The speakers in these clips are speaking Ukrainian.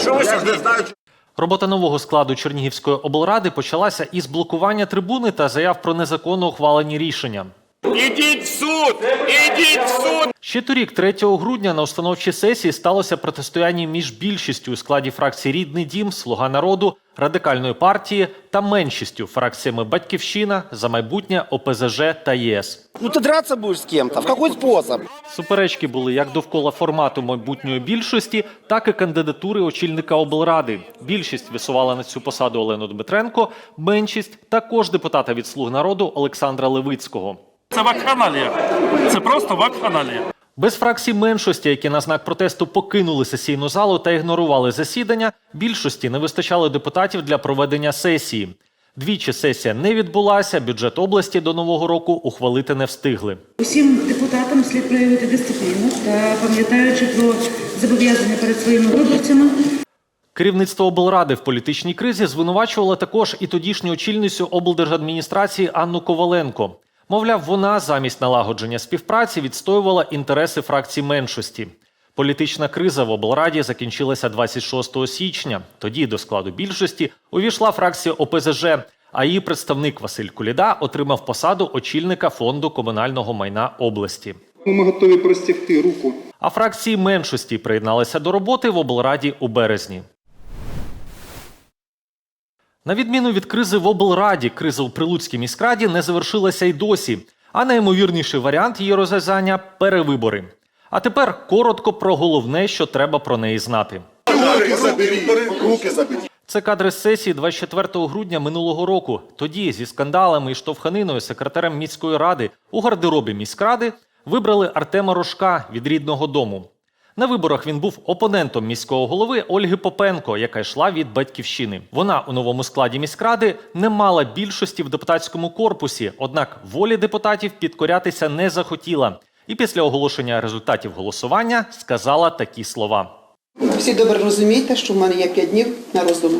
Що не знаю, Робота нового складу Чернігівської облради почалася із блокування трибуни та заяв про незаконно ухвалені рішення. Ідіть в суд! Ідіть в суд! Ще торік, 3 грудня, на установчій сесії сталося протистояння між більшістю у складі фракцій Рідний дім, Слуга народу, радикальної партії та меншістю фракціями Батьківщина, За майбутнє, ОПЗЖ та ЄС. Ну ты драться будешь с кем-то? В какой способ? Суперечки були як довкола формату майбутньої більшості, так і кандидатури очільника облради. Більшість висувала на цю посаду Олену Дмитренко, меншість також депутата від слуг народу Олександра Левицького. Це вакханалія. Це просто вакханалія. Без фракцій меншості, які на знак протесту покинули сесійну залу та ігнорували засідання, більшості не вистачало депутатів для проведення сесії. Двічі сесія не відбулася, бюджет області до нового року ухвалити не встигли. Усім депутатам слід проявити дисципліну та пам'ятаючи про зобов'язання перед своїми виборцями. Керівництво облради в політичній кризі звинувачувало також і тодішню очільницю облдержадміністрації Анну Коваленко. Мовляв, вона замість налагодження співпраці відстоювала інтереси фракцій меншості. Політична криза в облраді закінчилася 26 січня. Тоді до складу більшості увійшла фракція ОПЗЖ, а її представник Василь Куліда отримав посаду очільника фонду комунального майна області. Ми готові простягти руку А фракції меншості приєдналися до роботи в облраді у березні. На відміну від кризи в облраді, криза у Прилуцькій міськраді не завершилася й досі. А найімовірніший варіант її розв'язання перевибори. А тепер коротко про головне, що треба про неї знати. руки заберіть, руки заберіть. Це кадри з сесії 24 грудня минулого року. Тоді зі скандалами і штовханиною секретарем міської ради у гардеробі міськради вибрали Артема Рожка від рідного дому. На виборах він був опонентом міського голови Ольги Попенко, яка йшла від батьківщини. Вона у новому складі міськради не мала більшості в депутатському корпусі, однак волі депутатів підкорятися не захотіла. І після оголошення результатів голосування сказала такі слова. Всі добре розумієте, що в мене є 5 днів на роздуми.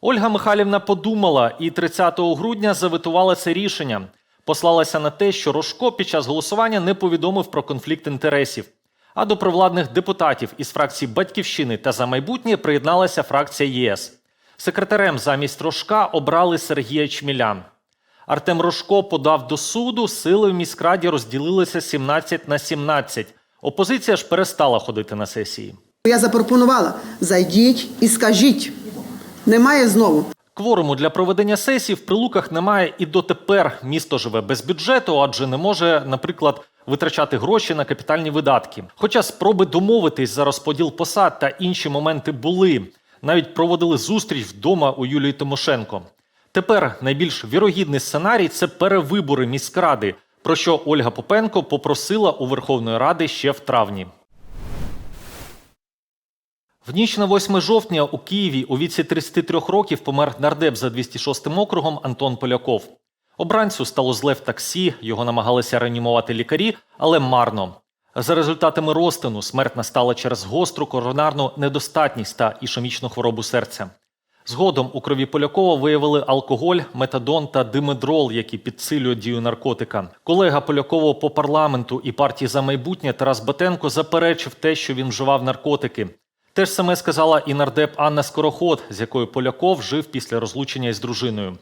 Ольга Михайлівна подумала і 30 грудня заветувала це рішення. Послалася на те, що Рожко під час голосування не повідомив про конфлікт інтересів. А до провладних депутатів із фракцій Батьківщини та за майбутнє приєдналася фракція ЄС. Секретарем замість Рожка обрали Сергія Чмілян. Артем Рожко подав до суду. Сили в міськраді розділилися 17 на 17. Опозиція ж перестала ходити на сесії. Я запропонувала: зайдіть і скажіть. Немає знову. Кворуму для проведення сесії в прилуках немає і дотепер місто живе без бюджету, адже не може, наприклад, витрачати гроші на капітальні видатки. Хоча спроби домовитись за розподіл посад та інші моменти були. Навіть проводили зустріч вдома у Юлії Тимошенко. Тепер найбільш вірогідний сценарій це перевибори міськради, про що Ольга Попенко попросила у Верховної Ради ще в травні. В ніч на 8 жовтня у Києві у віці 33 років помер нардеп за 206 округом Антон Поляков. Обранцю стало зле в таксі, його намагалися реанімувати лікарі, але марно. За результатами розтину смерть настала через гостру коронарну недостатність та ішемічну хворобу серця. Згодом у крові Полякова виявили алкоголь, метадон та димедрол, які підсилюють дію наркотика. Колега Полякова по парламенту і партії за майбутнє Тарас Батенко заперечив те, що він вживав наркотики. Те ж саме сказала і нардеп Анна Скороход, з якою Поляков жив після розлучення із дружиною.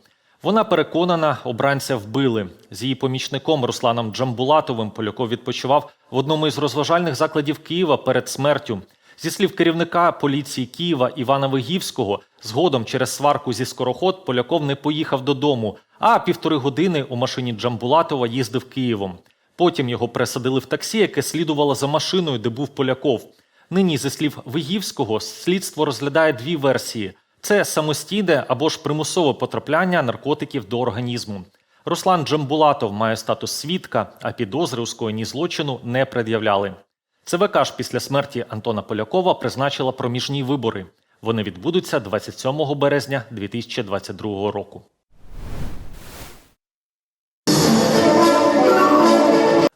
Вона переконана, обранця вбили. З її помічником Русланом Джамбулатовим Поляков відпочивав в одному із розважальних закладів Києва перед смертю. Зі слів керівника поліції Києва Івана Вигівського, згодом через сварку зі скороход Поляков не поїхав додому, а півтори години у машині Джамбулатова їздив Києвом. Потім його пересадили в таксі, яке слідувало за машиною, де був Поляков. Нині, зі слів Вигівського, слідство розглядає дві версії: це самостійне або ж примусове потрапляння наркотиків до організму. Руслан Джамбулатов має статус свідка, а підозри у скоєнні злочину не пред'являли. ЦВК ж після смерті Антона Полякова призначила проміжні вибори. Вони відбудуться 27 березня 2022 року.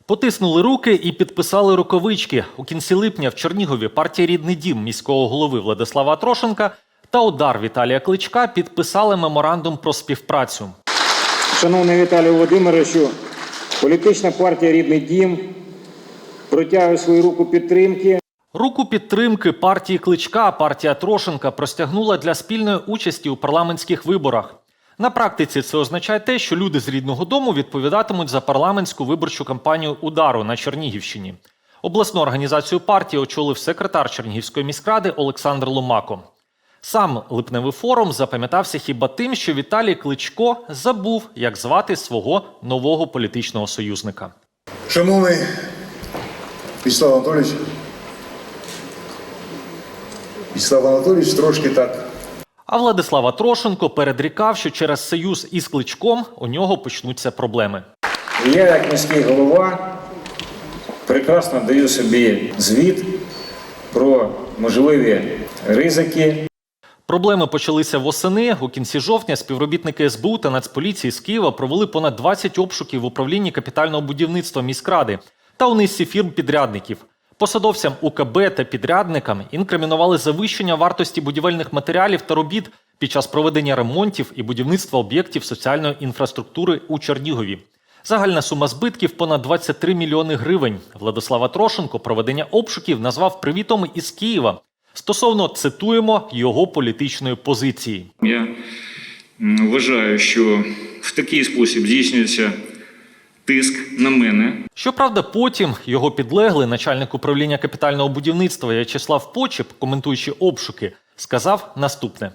Потиснули руки і підписали рукавички. У кінці липня в Чернігові партія Рідний дім міського голови Владислава Трошенка та удар Віталія Кличка підписали меморандум про співпрацю. Шановний Віталію Володимировичу, політична партія Рідний дім протягує свою руку підтримки. Руку підтримки партії Кличка партія Трошенка простягнула для спільної участі у парламентських виборах. На практиці це означає те, що люди з рідного дому відповідатимуть за парламентську виборчу кампанію удару на Чернігівщині. Обласну організацію партії очолив секретар Чернігівської міськради Олександр Ломако. Сам липневий форум запам'ятався хіба тим, що Віталій Кличко забув, як звати свого нового політичного союзника. Шановний Вячеслав Анатолійович, Вячеслав Анатолійович трошки так А Владислава Трошенко передрікав, що через союз із Кличком у нього почнуться проблеми. Я, як міський голова, прекрасно даю собі звіт про можливі ризики Проблеми почалися восени. У кінці жовтня співробітники СБУ та Нацполіції з Києва провели понад 20 обшуків в управлінні капітального будівництва міськради та у низці фірм-підрядників. Посадовцям УКБ та підрядникам інкримінували завищення вартості будівельних матеріалів та робіт під час проведення ремонтів і будівництва об'єктів соціальної інфраструктури у Чернігові. Загальна сума збитків понад 23 мільйони гривень. Владислава Трошенко проведення обшуків назвав привітом із Києва стосовно цитуємо його політичної позиції. Я вважаю, що в такий спосіб здійснюється тиск на мене Щоправда, потім його підлеглий начальник управління капітального будівництва В'ячеслав Почеп, коментуючи обшуки, сказав наступне: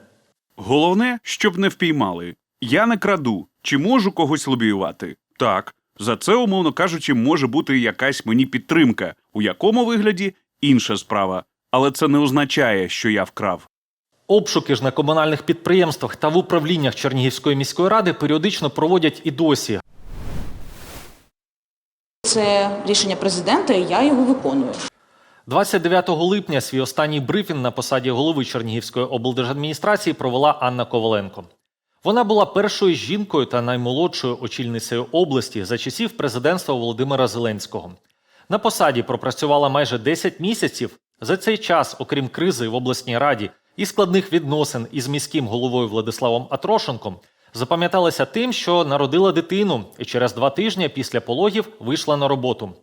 Головне, щоб не впіймали. Я не краду. Чи можу когось лобіювати? Так. За це, умовно кажучи, може бути якась мені підтримка, у якому вигляді інша справа. Але це не означає, що я вкрав. обшуки ж на комунальних підприємствах та в управліннях Чернігівської міської ради періодично проводять і досі. Це рішення президента, і я його виконую. 29 липня свій останній брифінг на посаді голови Чернігівської облдержадміністрації провела Анна Коваленко. Вона була першою жінкою та наймолодшою очільницею області за часів президентства Володимира Зеленського. На посаді пропрацювала майже 10 місяців. За цей час, окрім кризи в обласній раді і складних відносин із міським головою Владиславом Атрошенком, запам'яталася тим, що народила дитину і через два тижні після пологів вийшла на роботу.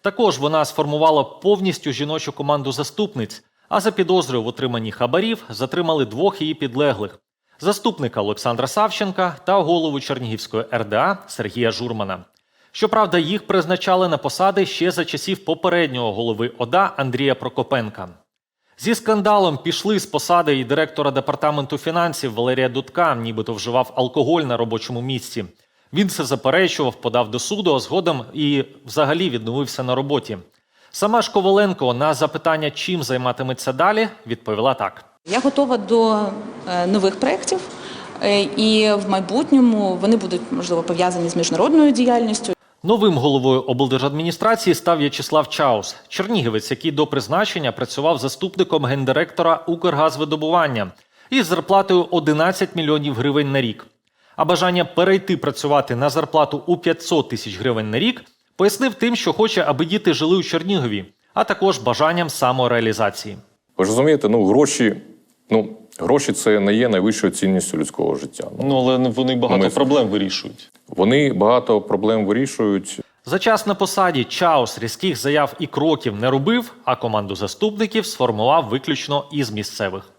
Також вона сформувала повністю жіночу команду заступниць, а за підозрою в отриманні хабарів затримали двох її підлеглих: заступника Олександра Савченка та голову Чернігівської РДА Сергія Журмана. Щоправда, їх призначали на посади ще за часів попереднього голови ОДА Андрія Прокопенка. Зі скандалом пішли з посади і директора департаменту фінансів Валерія Дудка, нібито вживав алкоголь на робочому місці. Він це заперечував, подав до суду, а згодом і взагалі відновився на роботі. Сама ж Коваленко на запитання, чим займатиметься далі, відповіла так. Я готова до е, нових проєктів, е, і в майбутньому вони будуть можливо пов'язані з міжнародною діяльністю. Новим головою облдержадміністрації став В'ячеслав Чаус, чернігівець, який до призначення працював заступником гендиректора Укргазвидобування із зарплатою 11 мільйонів гривень на рік. А бажання перейти працювати на зарплату у 500 тисяч гривень на рік пояснив тим, що хоче, аби діти жили у Чернігові, а також бажанням самореалізації. Ви ж розумієте, ну гроші, ну гроші це не є найвищою цінністю людського життя. Ну але вони багато Ми- проблем вирішують. Вони багато проблем вирішують. За час на посаді Чаус різких заяв і кроків не робив, а команду заступників сформував виключно із місцевих.